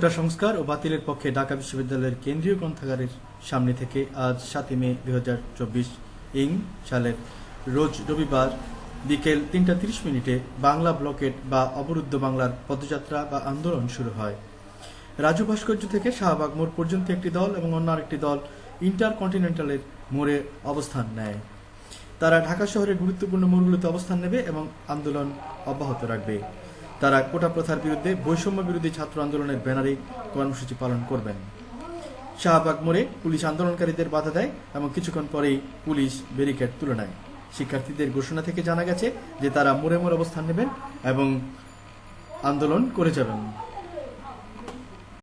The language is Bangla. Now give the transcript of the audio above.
কোটা সংস্কার ও বাতিলের পক্ষে ঢাকা বিশ্ববিদ্যালয়ের কেন্দ্রীয় গ্রন্থাগারের সামনে থেকে আজ সাতই মে দু হাজার চব্বিশ, ইং সালের রোজ রবিবার বিকেল তিনটা তিরিশ মিনিটে বাংলা ব্লকেট বা অবরুদ্ধ বাংলার পদযাত্রা বা আন্দোলন শুরু হয়। রাজু ভাস্কর্য থেকে শাহবাগ মোড় পর্যন্ত একটি দল এবং অন্য আরেকটি দল ইন্টার কন্টিনেন্টালের মোড়ে অবস্থান নেয়। তারা ঢাকা শহরের গুরুত্বপূর্ণ মোড়গুলোতে অবস্থান নেবে এবং আন্দোলন অব্যাহত রাখবে। তারা কোটা প্রথার বিরুদ্ধে বৈষম্য বিরোধী ছাত্র আন্দোলনের ব্যানারে কর্মসূচি পালন করবেন। শাহবাগ মোড়ে পুলিশ আন্দোলনকারীদের বাধা দেয় এবং কিছুক্ষণ পরেই পুলিশ ব্যারিকেড তুলে নেয়। শিক্ষার্থীদের ঘোষণা থেকে জানা গেছে যে তারা মোড়ে মোড়ে অবস্থান নেবেন এবং আন্দোলন করে যাবেন।